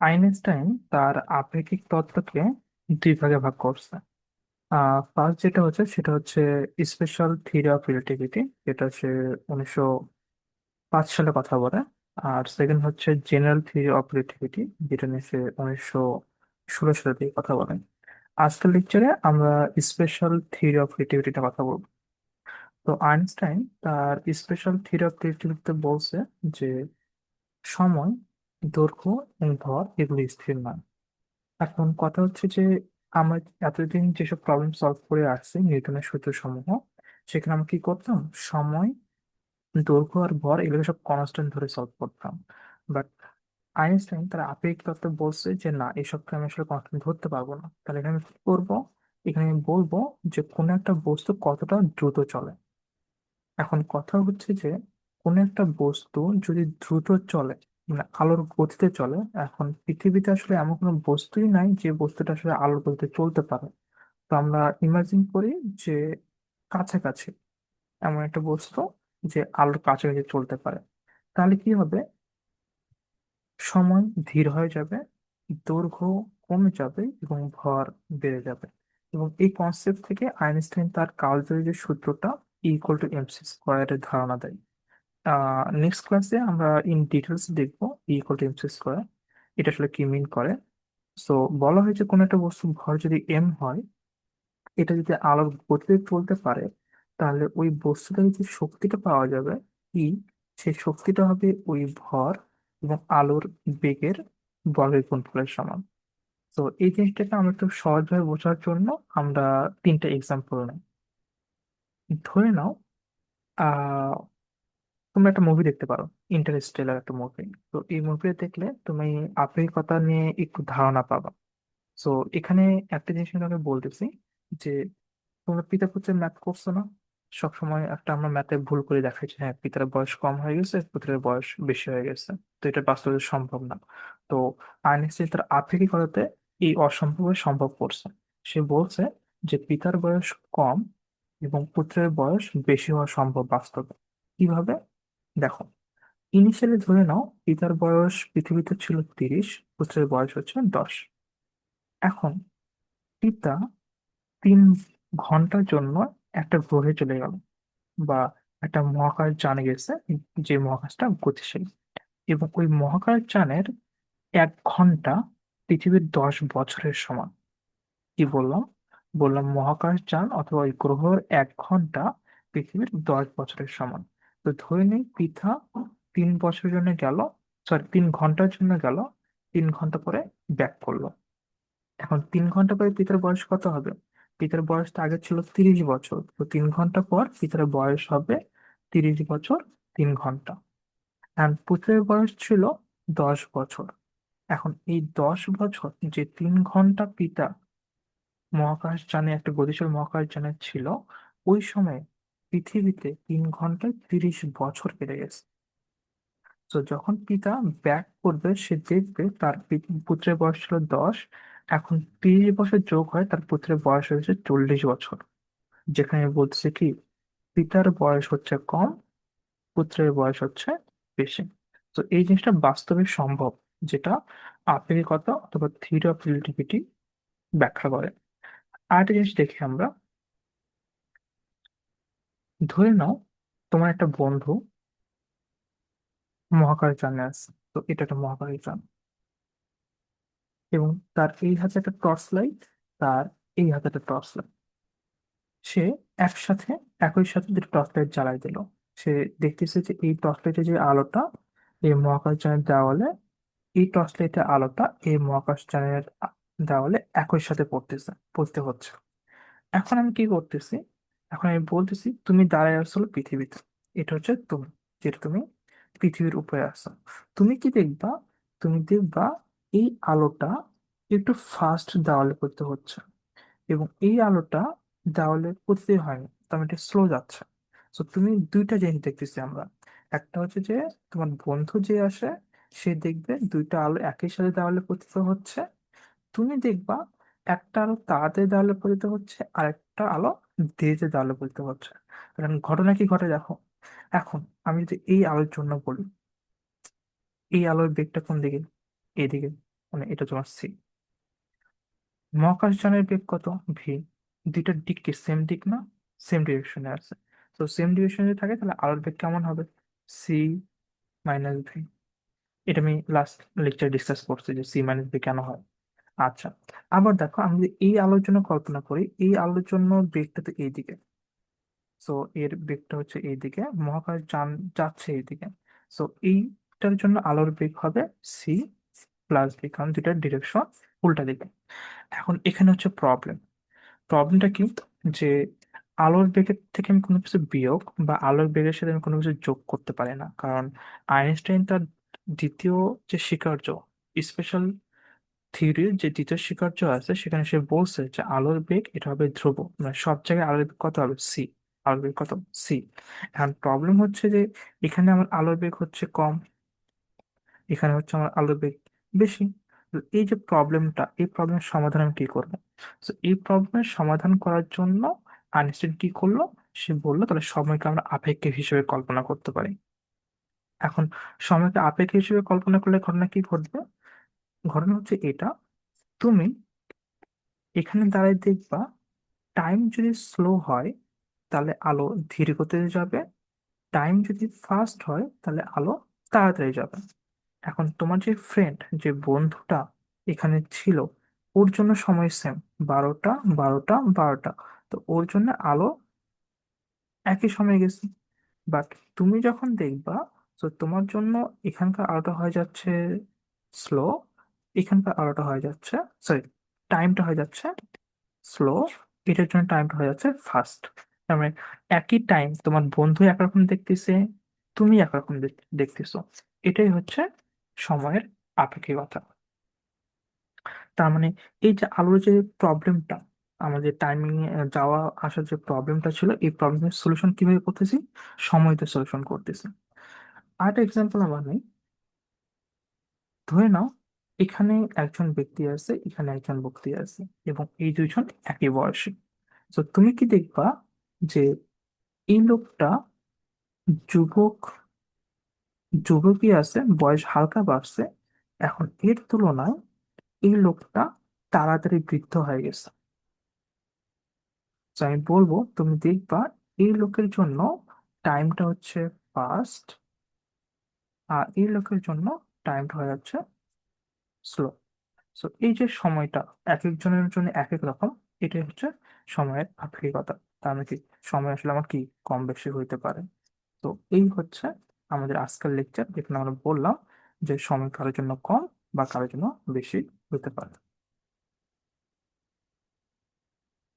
Einstein তার আপেক্ষিক তত্ত্বকে দুই ভাগে ভাগ করছে। ফার্স্ট যেটা হচ্ছে, সেটা হচ্ছে স্পেশাল থিওরি অফ রিলেটিভিটি যেটা সে উনিশশো পাঁচ সালে কথা বলে। আর সেকেন্ড হচ্ছে জেনারেল থিওরি অফ রিলেটিভিটি যেটা নিয়ে সে উনিশশো ষোলো সালে দিয়ে কথা বলেন আজকের লেকচারে আমরা স্পেশাল থিওরি অফ রিলেটিভিটিটা কথা বলব। তো আইনস্টাইন তার স্পেশাল থিওরি অফ রিলেটিভিটিতে বলছে যে সময় দৈর্ঘ্য এবং ভর এগুলো স্থির নয়। এখন কথা হচ্ছে যে, আমরা এতদিন যেসব প্রবলেম সলভ করে আসছি নিউটনের সূত্র সমূহ সেখানে আমরা কি করতাম? সময়, দৈর্ঘ্য আর ভর এগুলো সব কনস্ট্যান্ট ধরে সলভ করতাম। বাট আইনস্টাইন তার আপেক্ষিক তত্ত্ব বলছে যে, না, এসবকে আমি আসলে কনস্ট্যান্ট ধরতে পারব না। তাহলে এখানে কি করব? এখানে আমি বলব যে, কোনো একটা বস্তু কতটা দ্রুত চলে। এখন কথা হচ্ছে যে, কোনো একটা বস্তু যদি দ্রুত চলে মানে আলোর গতিতে চলে। এখন পৃথিবীতে আসলে এমন কোনো বস্তুই নাই যে বস্তুটা আসলে আলোর গতিতে চলতে পারে। তো আমরা ইমাজিন করি যে কাছাকাছি এমন একটা বস্তু যে আলোর কাছাকাছি চলতে পারে। তাহলে কি হবে? সময় ধীর হয়ে যাবে, দৈর্ঘ্য কমে যাবে এবং ভর বেড়ে যাবে। এবং এই কনসেপ্ট থেকে আইনস্টাইন তার কালজয়ী সূত্রটা ইকুয়াল টু এমসি স্কোয়ারের ধারণা দেয়। নেক্সট ক্লাসে আমরা ইন ডিটেলস দেখব ইকুয়াল টু এমসি স্কোয়ার এটা আসলে কি মিন করে? সো বলা হয়েছে কোনো একটা বস্তু ভর যদি এম হয়, এটা যদি আলোর গতিতে চলতে পারে, তাহলে ওই বস্তুটা যে শক্তিটা পাওয়া যাবে ই সেই শক্তিটা হবে ওই ভর এবং আলোর বেগের বর্গের গুণফলের সমান। তো এই জিনিসটাকে আমরা একটু সহজভাবে বোঝার জন্য আমরা তিনটা এক্সাম্পল নেই ধরে নাও তোমরা একটা মুভি দেখতে পারো ইন্টারস্টেলার একটা মুভি তো এই মুভি দেখলে তুমি আপেক্ষিকতা নিয়ে একটু ধারণা পাবা। তো এখানে একটা জিনিস আমি বলতেছি যে, তোমরা পিতা পুত্রের ম্যাথ করছ না? সবসময় একটা আমরা ম্যাথে ভুল করে দেখাই যে হ্যাঁ পিতার বয়স কম হয়ে গেছে, পুত্রের বয়স বেশি হয়ে গেছে। তো এটা বাস্তবে সম্ভব না। তো আইনস্টাইন তার আপেক্ষিকতাতে এই অসম্ভবের সম্ভব করছে। সে বলছে যে, পিতার বয়স কম এবং পুত্রের বয়স বেশি হওয়া সম্ভব বাস্তবে। কীভাবে? দেখো ইনিশিয়ালি ধরে নাও পিতার বয়স পৃথিবীতে ছিল তিরিশ, পুত্রের বয়স হচ্ছে দশ। এখন পিতা তিন ঘণ্টার জন্য একটা গ্রহে চলে গেল বা একটা মহাকাশ যানে গেছে, যে মহাকাশটা গতিশীল। এবং ওই মহাকাশ যানের এক ঘণ্টা পৃথিবীর দশ বছরের সমান। কি বললাম? বললাম মহাকাশ যান অথবা ওই গ্রহর এক ঘণ্টা পৃথিবীর দশ বছরের সমান। তো ধরে নিই পৃথা তিন বছরের জন্য গেল সরি তিন ঘণ্টার জন্য গেল, তিন ঘণ্টা পরে ব্যাক করল। এখন তিন ঘণ্টা পরে পিতার বয়স কত হবে? পিতার বয়স তো আগে ছিল তিরিশ বছর, তো তিন ঘণ্টা পর পিতার বয়স হবে তিরিশ বছর, তিন ঘণ্টা। এন্ড পুত্রের বয়স ছিল দশ বছর। এখন এই দশ বছর যে তিন ঘণ্টা পিতা মহাকাশ যানে, একটা গতিশীল মহাকাশ যানে ছিল, ওই সময় পৃথিবীতে তিন ঘন্টায় তিরিশ বছর কেটে গেছে। তো যখন পিতা ব্যাক করবে, সে দেখবে তার পুত্রের বয়স ছিল দশ, এখন তিরিশ বছর যোগ হয়, তার পুত্রের বয়স হয়েছে চল্লিশ বছর। যেখানে বলছে কি, পিতার বয়স হচ্ছে কম, পুত্রের বয়স হচ্ছে বেশি। তো এই জিনিসটা বাস্তবে সম্ভব, যেটা আপেক্ষিকতা অথবা থিওরি অফ রিলেটিভিটি ব্যাখ্যা করে। আরেকটা জিনিস দেখি আমরা ধরে নাও তোমার একটা বন্ধু মহাকাশ যানে আছে, তো এটা একটা মহাকাশ যান। এবং তার এই হাতে একটা টর্চ লাইট তার এই হাতে একটা টর্চ লাইট সে একসাথে, একই সাথে দুটো টর্চ লাইট জ্বালাই দিল। সে দেখতেছে যে এই টর্চ লাইটের যে আলোটা, এই মহাকাশ যানের দেওয়ালে, এই টর্চ লাইটের আলোটা এই মহাকাশ যানের দেওয়ালে একই সাথে পড়তেছে, পড়তে হচ্ছে। এখন আমি কি করতেছি? এখন আমি বলতেছি, তুমি দাঁড়ায় আসছো পৃথিবীতে। এটা হচ্ছে তুমি, যেটা তুমি পৃথিবীর উপরে আসছো তুমি কি দেখবা? তুমি দেখবা এই আলোটা একটু ফাস্ট দেওয়ালে পড়তে হচ্ছে। এবং এই আলোটা দেওয়ালে পতিত হয়নি তার মানে এটা স্লো যাচ্ছে। তো তুমি দুইটা জিনিস দেখতেছি আমরা। একটা হচ্ছে যে, তোমার বন্ধু যে আসে, সে দেখবে দুইটা আলো একই সাথে দেওয়ালে পতিত হচ্ছে। তুমি দেখবা একটা আলো তাড়াতাড়ি দেওয়ালে পতিত হচ্ছে আর একটা আলো ধীরে দেওয়ালে পতিত হচ্ছে কারণ ঘটনা কি ঘটে দেখো। এখন আমি যদি এই আলোর জন্য বলি, এই আলোর বেগটা কোন দিকে? এদিকে মানে এটা তোমার সি। মহাকাশযানের বেগ কত? ভি দুইটা দিক কি সেম দিক না? সেম ডিরেকশনে আছে। তো সেম ডিরেকশনে যদি থাকে, তাহলে আলোর বেগ কেমন হবে? সি মাইনাস ভি এটা আমি লাস্ট লেকচার ডিসকাস করছি যে সি মাইনাস ভি কেন হয়। আচ্ছা আবার দেখো আমি যদি এই আলোর জন্য কল্পনা করি, এই আলোর জন্য বেগটা তো এইদিকে। সো এর বেগটা হচ্ছে এইদিকে, মহাকাশ যান, যাচ্ছে এইদিকে। সো এইটার জন্য আলোর বেগ হবে সি প্লাস ভি কারণ দুইটার ডিরেকশন উল্টা দিকে। এখন এখানে হচ্ছে প্রবলেম প্রবলেমটা কি? যে আলোর বেগের থেকে আমি কোনো কিছু বিয়োগ বা আলোর বেগের সাথে আমি কোনো কিছু যোগ করতে পারি না। কারণ আইনস্টাইন তার দ্বিতীয় যে স্বীকার্য স্পেশাল থিওরির যে দ্বিতীয় স্বীকার্য আছে, সেখানে সে বলছে যে আলোর বেগ এটা হবে ধ্রুব। মানে সব জায়গায় আলোর বেগ কত হবে? সি আলোর বেগ কত? সি এখন প্রবলেম হচ্ছে যে এখানে আমার আলোর বেগ হচ্ছে কম, এখানে হচ্ছে আমার আলোর বেগ বেশি এই যে প্রবলেমটা এই প্রবলেমের সমাধান আমি কি করব? তো এই প্রবলেমের সমাধান করার জন্য আইনস্টাইন কি করল? সে বলল, তাহলে সময়কে আমরা আপেক্ষিক হিসেবে কল্পনা করতে পারি। এখন সময়কে আপেক্ষিক হিসেবে কল্পনা করলে ঘটনা কি ঘটবে? ঘটনা হচ্ছে এটা, তুমি এখানে দাঁড়ায় দেখবা টাইম যদি স্লো হয়, তাহলে আলো ধীর গতিতে যাবে। টাইম যদি ফাস্ট হয়, তাহলে আলো তাড়াতাড়ি যাবে। এখন তোমার যে ফ্রেন্ড যে বন্ধুটা এখানে ছিল, ওর জন্য সময় সেম বারোটা বারোটা বারোটা। তো ওর জন্য আলো একই সময় গেছে। বাট তুমি যখন দেখবা, তো তোমার জন্য এখানকার আলোটা হয়ে যাচ্ছে স্লো এখানকার আলোটা হয়ে যাচ্ছে সরি টাইমটা হয়ে যাচ্ছে স্লো এটার জন্য টাইমটা হয়ে যাচ্ছে ফাস্ট তার মানে একই টাইম তোমার বন্ধু একরকম দেখতেছে, তুমি একরকম দেখ- দেখতেছো। এটাই হচ্ছে সময়ের আপেক্ষিকতা। তার মানে এই যে আলোর যে প্রবলেমটা আমাদের টাইমিং যাওয়া, আসার যে প্রবলেমটা ছিল, এই প্রবলেমের সলিউশন কীভাবে করতেছি? সময়তে সলিউশন করতেছি। আরেকটা এক্সাম্পল আমার নেই। ধরে নাও এখানে একজন ব্যক্তি আছে, এখানে একজন ব্যক্তি আছে এবং এই দুইজন একই বয়সী। তো তুমি কি দেখবা যে এই লোকটা যুবক, যুবকই আছে, বয়স হালকা বাড়ছে, এখন এর তুলনায় এই লোকটা তাড়াতাড়ি বৃদ্ধ হয়ে গেছে। আমি বলব, তুমি দেখবা এই লোকের জন্য টাইমটা হচ্ছে ফাস্ট আর এই লোকের জন্য টাইমটা হয়ে যাচ্ছে স্লো সো এই যে সময়টা, এক একজনের জন্য এক এক রকম, এটাই হচ্ছে সময়ের আপেক্ষিকতা তার মানে কি? সময় আসলে আমার কি? কম বেশি হইতে পারে। তো এই হচ্ছে আমাদের আজকের লেকচার যেখানে আমরা বললাম যে সময় কারোর জন্য কম বা কারোর জন্য বেশি হতে পারে।